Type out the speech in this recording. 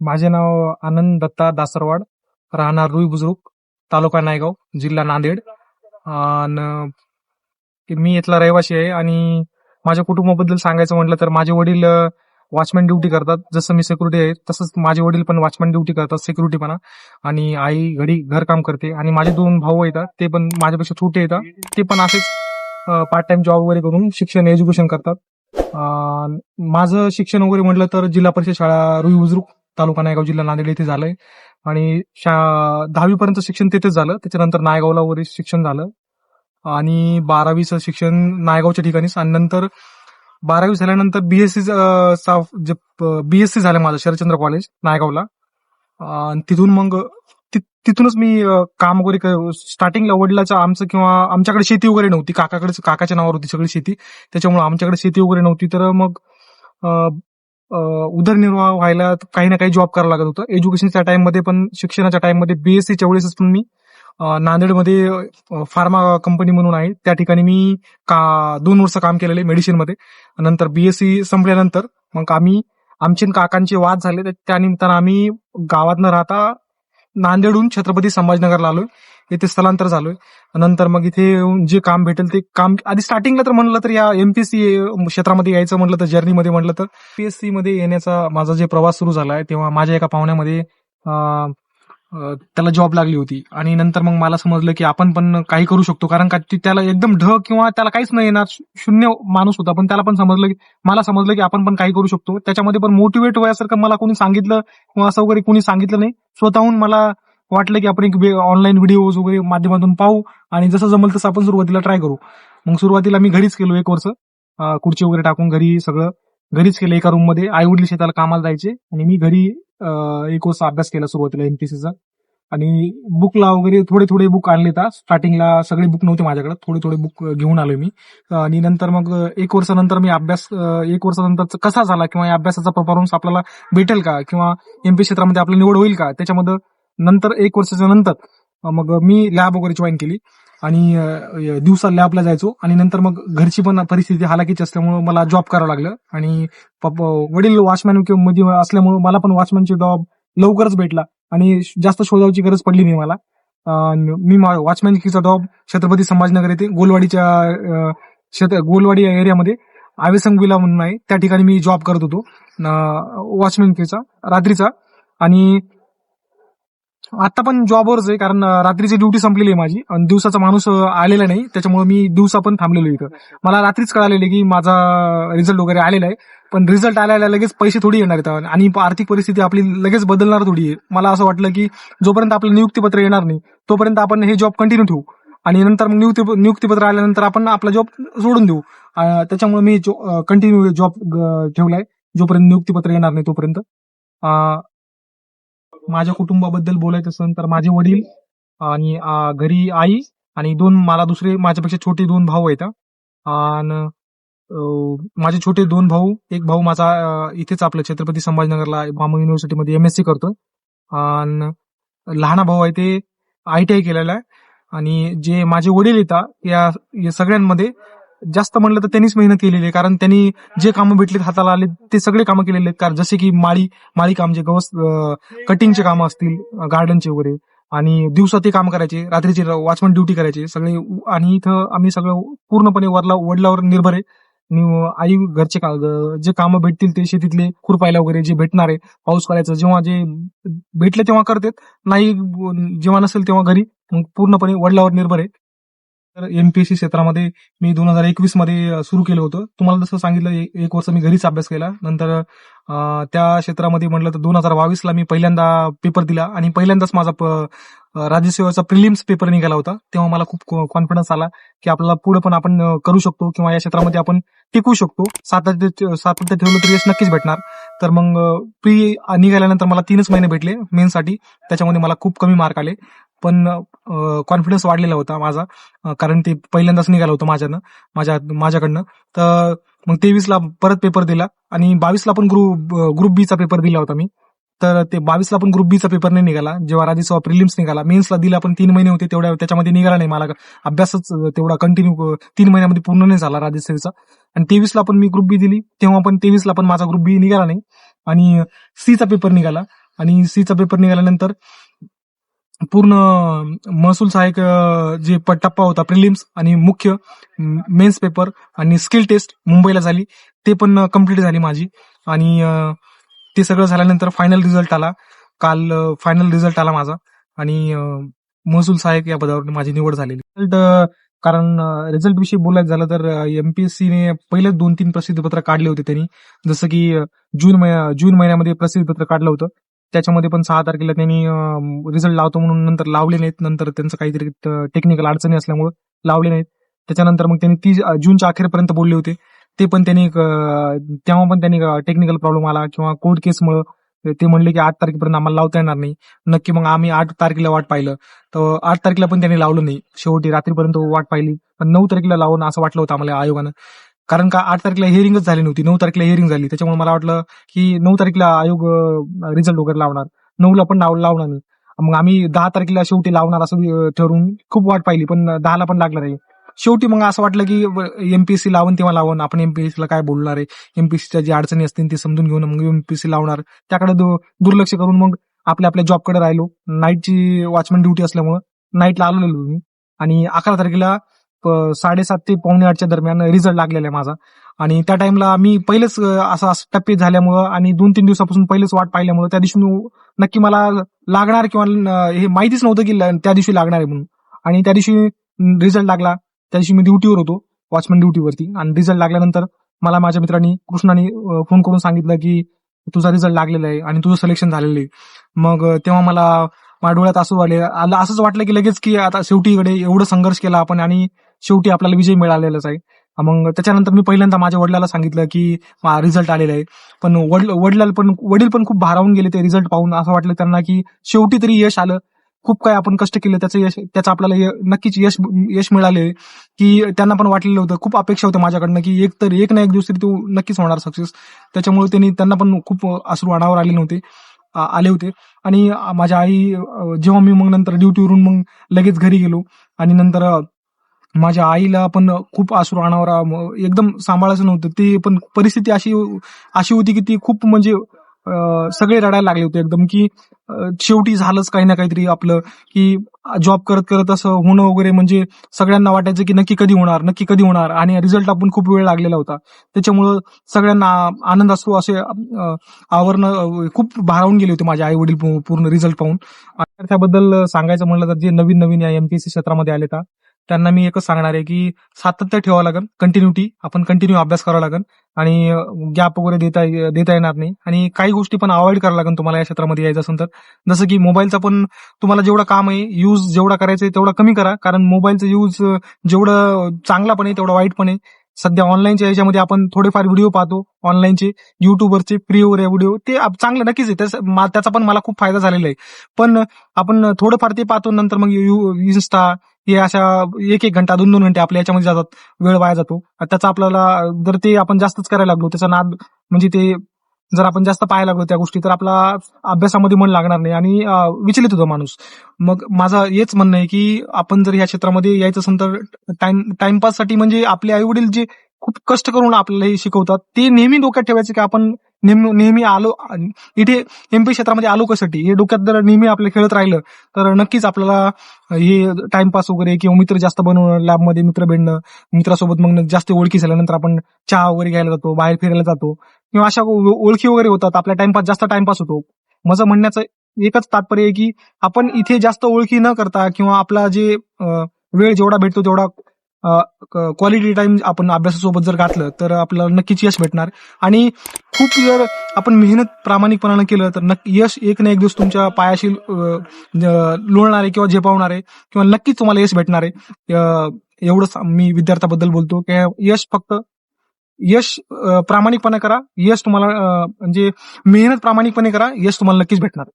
माझे नाव आनंद दत्ता दासरवाड. राहणार रुई बुजुर्ग तालुका नायगाव जिल्हा नांदेड. आणि मी इथला रहिवासी आहे आणि माझ्या कुटुंबाबद्दल सांगायचं म्हटलं तर माझे वडील वॉचमॅन ड्युटी करतात. जसं मी सिक्युरिटी आहे तसंच माझे वडील पण वॉचमॅन ड्युटी करतात सिक्युरिटी सिक्युरिटीपणा आणि आई घडी घरकाम करते. आणि माझे दोन भाऊ येतात ते पण माझ्यापेक्षा छोटे येतात. ते पण असेच पार्ट टाइम जॉब वगैरे करून शिक्षण एज्युकेशन करतात. माझं शिक्षण वगैरे म्हटलं तर जिल्हा परिषद शाळा रुई बुजुर्ग. तालुका नायगाव जिल्हा नांदेड येथे झालंय. आणि शा शिक्षण तिथेच झालं. त्याच्यानंतर नायगावला वगैरे शिक्षण झालं. आणि बारावीचं शिक्षण नायगावच्या ठिकाणीच. आणि नंतर बारावी झाल्यानंतर बीएससी जे बीएससी झालं माझं शरदचंद्र कॉलेज नायगावला. आणि तिथून मग तिथूनच मी काम वगैरे स्टार्टिंगला वडिलाचं आमचं किंवा आमच्याकडे शेती वगैरे नव्हती. काकाकडे काकाच्या नावावर होती सगळी शेती. त्याच्यामुळे आमच्याकडे शेती वगैरे नव्हती. तर मग उदरनिर्वाह व्हायला काही ना काही जॉब करावं लागत होतं. एज्युकेशनच्या टाइममध्ये पण शिक्षणाच्या टाइममध्ये बीएससीच्या वेळेसच पण मी नांदेडमध्ये फार्मा कंपनी म्हणून आहे. त्या ठिकाणी मी का दोन वर्ष काम केलेले मेडिसिनमध्ये नंतर बीएससी संपल्यानंतर मग आम्ही आमचे आणि काकांचे वाद झाले. त्या त्यानिमित्तानं आम्ही गावात न राहता नांदेडहून छत्रपती संभाजीनगरला आलोय. इथे स्थलांतर झालोय. नंतर मग इथे येऊन जे काम भेटेल ते काम आधी स्टार्टिंगला तर म्हणलं तर या एमपीएससी क्षेत्रामध्ये यायचं म्हटलं तर जर्नीमध्ये म्हटलं तर. पीएससी मध्ये येण्याचा माझा जे प्रवास सुरू झालाय तेव्हा माझ्या एका पाहुण्यामध्ये त्याला जॉब लागली होती. आणि नंतर मग मला समजलं की आपण पण काही करू शकतो कारण का त्याला एकदम ढ किंवा त्याला काहीच नाही येणार शून्य माणूस होता. पण त्याला पण समजलं की मला समजलं की आपण पण काही करू शकतो. त्याच्यामध्ये पण मोटिवेट व्हायसारखं मला कोणी सांगितलं किंवा असं वगैरे कोणी सांगितलं नाही. स्वतःहून मला वाटलं की आपण एक ऑनलाईन व्हिडिओज वगैरे माध्यमातून पाहू आणि जसं जमल तसं आपण सुरुवातीला ट्राय करू. मग सुरुवातीला मी घरीच केलो एक वर्ष. खुर्ची वगैरे टाकून घरी सगळं घरीच केलं एका रूममध्ये. आई वडील शेताला कामाला जायचे आणि मी घरी एक वर्ष अभ्यास केला सुरुवातीला एमपीसीचा आणि बुकला वगैरे थोडे थोडे बुक आणले तर स्टार्टिंगला सगळे बुक नव्हते माझ्याकडे. थोडे थोडे बुक घेऊन आलो मी. आणि नंतर मग एक वर्षानंतर मी अभ्यास एक वर्षानंतर कसा झाला किंवा या अभ्यासाचा परफॉर्मन्स आपल्याला भेटेल का? किंवा एमपी क्षेत्रामध्ये आपली निवड होईल का? त्याच्यामध्ये नंतर एक वर्षाच्या नंतर मग मी लॅब वगैरे जॉईन केली आणि दिवसा लॅबला जायचो आणि नंतर मग घरची पण परिस्थिती हालाकीची असल्यामुळे मला जॉब करावं लागलं आणि वडील वॉचमॅनमध्ये असल्यामुळे मला पण वॉचमॅनची जॉब लवकरच भेटला आणि जास्त शोधावची गरज पडली नाही मला. मी वॉचमॅनकीचा जॉब छत्रपती संभाजीनगर येथे गोलवाडीच्या क्षेत्र गोलवाडी या एरियामध्ये आवेसंग विला म्हणून आहे. त्या ठिकाणी मी जॉब करत होतो वॉचमॅनकीचा रात्रीचा आणि आता पण जॉबवरच आहे कारण रात्रीची ड्युटी संपलेली आहे माझी. आणि दिवसाचा माणूस आलेला नाही. त्याच्यामुळे मी दिवसा पण थांबलेलो इथं. मला रात्रीच कळालेलं की माझा रिझल्ट वगैरे आलेला आहे. पण रिझल्ट आल्याला लगेच पैसे थोडी येणार आहेत. आणि आर्थिक परिस्थिती आपली लगेच बदलणार थोडी आहे. मला असं वाटलं की जोपर्यंत आपलं नियुक्तीपत्र येणार नाही तोपर्यंत आपण हे जॉब कंटिन्यू ठेवू. आणि नंतर मग नियुक्ती नियुक्तीपत्र आल्यानंतर आपण आपला जॉब सोडून देऊ. त्याच्यामुळे मी कंटिन्यू जॉब ठेवलाय. जोपर्यंत नियुक्तीपत्र येणार नाही तोपर्यंत. माझ्या कुटुंबाबद्दल बोलायचं असेल तर माझे वडील आणि घरी आई आणि दोन मला दुसरे माझ्यापेक्षा छोटे दोन भाऊ आहेत आणि माझे छोटे दोन भाऊ एक भाऊ माझा इथेच आपलं छत्रपती संभाजीनगरला बामू युनिव्हर्सिटीमध्ये एमएससी करतो. आणि लहाना भाऊ आहे ते आय टी आय केलेला आहे. आणि जे माझे वडील येतात या सगळ्यांमध्ये जास्त म्हणलं तर त्यांनीच मेहनत केलेली आहे. कारण त्यांनी जे कामं भेटलेत हाताला आले ते सगळे कामं केलेले आहेत. कारण जसे की माळी माळी काम जे गवस कटिंगचे कामं असतील गार्डनचे वगैरे आणि दिवसा ते काम करायचे रात्रीचे वॉचमन ड्युटी करायचे सगळे आणि इथं आम्ही सगळं पूर्णपणे वरला वडिलावर निर्भर आहे. आई घरचे का जे कामं भेटतील ते शेतीतले खुरपायला वगैरे जे भेटणार आहे पाऊस काढायचं जेव्हा जे भेटले तेव्हा करतात. नाही जेव्हा नसेल तेव्हा घरी पूर्णपणे वडिलावर निर्भर आहे. तर एमपीएससी क्षेत्रामध्ये मी दोन हजार एकवीसमध्ये सुरू केलं होतं. तुम्हाला जसं सांगितलं एक वर्ष मी घरीच अभ्यास केला. नंतर त्या क्षेत्रामध्ये म्हटलं तर दोन हजार बावीसला मी पहिल्यांदा पेपर दिला आणि पहिल्यांदाच माझा प- राज्यसेवेचा प्रिलिम्स पेपर निघाला होता. तेव्हा मला खूप कॉन्फिडन्स आला की आपल्याला पुढे पण आपण करू शकतो किंवा या क्षेत्रामध्ये आपण टिकू शकतो. सातत्य सातत्य ठेवलं तर यश नक्कीच भेटणार. तर मग प्री निघाल्यानंतर मला तीनच महिने भेटले मेनसाठी त्याच्यामध्ये मला खूप कमी मार्क आले. पण कॉन्फिडन्स वाढलेला होता माझा. कारण ते पहिल्यांदाच निघालं होतं माझ्यानं माझ्या माझ्याकडनं. तर मग तेवीसला परत पेपर दिला आणि बावीसला पण ग्रुप ग्रुप बीचा पेपर दिला होता मी. तर ते बावीसला पण ग्रुप बीचा पेपर नाही निघाला. जेव्हा राज्यसभा प्रिलिम्स निघाला मेन्सला दिला पण तीन महिने होते तेवढ्या त्याच्यामध्ये निघाला नाही मला. अभ्यासच तेवढा कंटिन्यू तीन महिन्यामध्ये पूर्ण नाही झाला राज्यसेवेचा आणि तेवीसला पण मी ग्रुप बी दिली. तेव्हा पण तेवीसला पण माझा ग्रुप बी निघाला नाही. आणि सीचा पेपर निघाला. आणि सीचा पेपर निघाल्यानंतर पूर्ण महसूल सहाय्यक जे टप्पा होता प्रिलिम्स आणि मुख्य मेन्स पेपर आणि स्किल टेस्ट मुंबईला झाली. ते पण कंप्लीट झाली माझी. आणि ते सगळं झाल्यानंतर फायनल रिझल्ट आला. काल फायनल रिझल्ट आला माझा. आणि महसूल सहाय्यक या पदावर माझी निवड झालेली. रिझल्ट कारण रिझल्ट विषयी बोलायचं झालं तर एमपीएससीने पहिले दोन तीन प्रसिद्धीपत्र काढले होते त्यांनी. जसं की जून जून महिन्यामध्ये प्रसिद्धीपत्र काढलं होतं. त्याच्यामध्ये पण सहा तारखेला त्यांनी रिझल्ट लावतो म्हणून नंतर लावले नाहीत. नंतर त्यांचं काहीतरी टेक्निकल अडचणी असल्यामुळे लावले नाहीत. त्याच्यानंतर मग त्यांनी तीस जूनच्या अखेरपर्यंत बोलले होते. ते पण त्यांनी तेव्हा पण त्यांनी टेक्निकल प्रॉब्लेम आला किंवा कोर्ट केसमुळे ते म्हणले की आठ तारखेपर्यंत आम्हाला लावता येणार नाही. नक्की मग आम्ही आठ तारखेला वाट पाहिलं. तर आठ तारखेला पण त्यांनी लावलं नाही. शेवटी रात्रीपर्यंत वाट पाहिली. पण नऊ तारखेला लावून असं वाटलं होतं आम्हाला आयोगानं. कारण का आठ तारखेला हिअरिंगच झाली नव्हती. नऊ तारखेला हिअरिंग झाली. त्याच्यामुळे मला वाटलं की नऊ तारखेला आयोग रिझल्ट वगैरे लावणार. नऊला पण नाव लावणार नाही. मग आम्ही दहा तारखेला शेवटी लावणार असं ठरवून खूप वाट पाहिली पण दहाला पण लागलं नाही. शेवटी मग असं वाटलं की एमपीएससी लावून तेव्हा लावून आपण एमपीएससी ला काय बोलणार आहे? एमपीएससीच्या जी अडचणी असतील ते समजून घेऊन मग एमपीएससी लावणार. त्याकडे दुर्लक्ष करून मग आपल्या आपल्या जॉबकडे राहिलो. नाईटची वॉचमन ड्युटी असल्यामुळं नाईटला आलेलो मी. आणि अकरा तारखेला साडेसात ते पावणे आठच्या दरम्यान रिझल्ट लागलेला आहे माझा. आणि त्या टाइमला मी पहिलेच असा टप्पे झाल्यामुळं आणि दोन तीन दिवसापासून पहिलेच वाट पाहिल्यामुळं त्या दिवशी नक्की मला लागणार किंवा हे माहितीच नव्हतं की ल- त्या दिवशी लागणार आहे म्हणून. आणि त्या दिवशी रिझल्ट लागला. त्या दिवशी मी ड्युटीवर होतो वॉचमॅन ड्युटीवरती आणि रिझल्ट लागल्यानंतर मला माझ्या मित्रांनी कृष्णाने फोन करून सांगितलं की तुझा रिझल्ट लागलेला आहे आणि तुझं सिलेक्शन झालेलं आहे. मग तेव्हा मला माडोळ्यात डोळ्यात असू आले आलं असंच वाटलं की लगेच की आता शेवटी इकडे एवढं संघर्ष केला आपण आणि शेवटी आपल्याला विजय मिळालेलाच आहे. मग त्याच्यानंतर मी पहिल्यांदा माझ्या वडिलाला सांगितलं की रिझल्ट आलेला आहे. पण वडील वडिलाला पण वडील पण खूप भारावून गेले ते रिझल्ट पाहून. असं वाटलं त्यांना की शेवटी तरी यश आलं. खूप काय आपण कष्ट केलं त्याचं यश त्याचं आपल्याला य- नक्कीच यश यश मिळाले की त्यांना पण वाटलेलं होतं. खूप अपेक्षा होत्या माझ्याकडनं की एक तर एक ना एक दिवस तरी तो नक्कीच होणार सक्सेस त्याच्यामुळे त्यांनी त्यांना पण खूप अश्रू अनावर आले नव्हते. आ- आले होते. आणि माझ्या आई जेव्हा मी मग नंतर ड्युटीवरून मग लगेच घरी गेलो आणि नंतर माझ्या आईला पण खूप आसरू अनावर एकदम सांभाळायचं नव्हतं. ते पण परिस्थिती अशी अशी होती की ती खूप म्हणजे सगळे रडायला लागले होते एकदम की शेवटी झालंच काही ना काहीतरी आपलं की जॉब करत करत असं होणं वगैरे म्हणजे सगळ्यांना वाटायचं की नक्की कधी होणार नक्की कधी होणार. आणि रिझल्ट आपण खूप वेळ लागलेला होता. त्याच्यामुळं सगळ्यांना आनंद असतो असे आवरणं खूप भारावून गेले होते माझे आई वडील पूर्ण रिझल्ट पाहून. त्याबद्दल सांगायचं म्हणलं तर जे नवीन नवीन या एमपीएससी क्षेत्रामध्ये आले का त्यांना मी एकच सांगणार आहे की सातत्य ठेवावं लागेल. कंटिन्युटी आपण कंटिन्यू अभ्यास करावा लागेल. आणि गॅप वगैरे देता देता येणार नाही. आणि काही गोष्टी पण अवॉइड करावं लागेल तुम्हाला या क्षेत्रामध्ये यायचं असेल तर. जसं की मोबाईलचा पण तुम्हाला जेवढं काम आहे यूज जेवढा करायचं आहे तेवढा कमी करा. कारण मोबाईलचं यूज जेवढं चांगला पण आहे तेवढा वाईट पण आहे. सध्या ऑनलाईनच्या याच्यामध्ये आपण थोडेफार व्हिडिओ पाहतो ऑनलाईनचे युट्यूबरचे फ्री वगैरे व्हिडिओ ते चांगले चांगलं नक्कीच आहे. त्याचा त्याचा पण मला खूप फायदा झालेला आहे. पण आपण थोडंफार ते पाहतो नंतर मग यू- इन्स्टा हे अशा एक एक घंटा दोन दोन घंटे आपल्या याच्यामध्ये जातात वेळ वाया जातो. त्याचा आपल्याला जर ते आपण जास्तच करायला लागलो त्याचा नाद म्हणजे ते जर आपण जास्त पाहायला लागलो त्या गोष्टी तर आपला अभ्यासामध्ये मन लागणार नाही आणि विचलित होतो माणूस. मग माझं हेच म्हणणं आहे की आपण जर या क्षेत्रामध्ये यायचं असेल तर टाइम टाइमपाससाठी म्हणजे आपले आई वडील जे खूप कष्ट करून आपल्याला हे शिकवतात. ते नेहमी डोक्यात ठेवायचे की आपण नेहमी नेहमी आलो इथे एमपी क्षेत्रामध्ये आलो कसाठी हे डोक्यात जर नेहमी आपल्या खेळत राहिलं तर नक्कीच आपल्याला हे टाइमपास वगैरे किंवा मित्र जास्त बनवणं लॅबमध्ये मित्र भेटणं मित्रासोबत मग जास्त ओळखी झाल्यानंतर आपण चहा वगैरे घ्यायला जातो बाहेर फिरायला जातो किंवा अशा ओळखी वगैरे होतात. आपला टाइमपास जास्त टाइमपास होतो. माझं म्हणण्याचं एकच तात्पर्य आहे की आपण इथे जास्त ओळखी न करता किंवा आपला जे वेळ जेवढा भेटतो तेवढा क्वालिटी टाइम आपण अभ्यासासोबत जर घातलं तर आपल्याला नक्कीच यश भेटणार. आणि खूप जर आपण मेहनत प्रामाणिकपणानं केलं तर नक्की यश एक ना एक दिवस तुमच्या पायाशी लोळणार आहे किंवा झेपावणार आहे किंवा नक्कीच तुम्हाला यश भेटणार. आहे एवढंच मी विद्यार्थ्याबद्दल बोलतो की यश फक्त यश प्रामाणिकपणे करा यश तुम्हाला म्हणजे मेहनत प्रामाणिकपणे करा यश तुम्हाला नक्कीच भेटणार.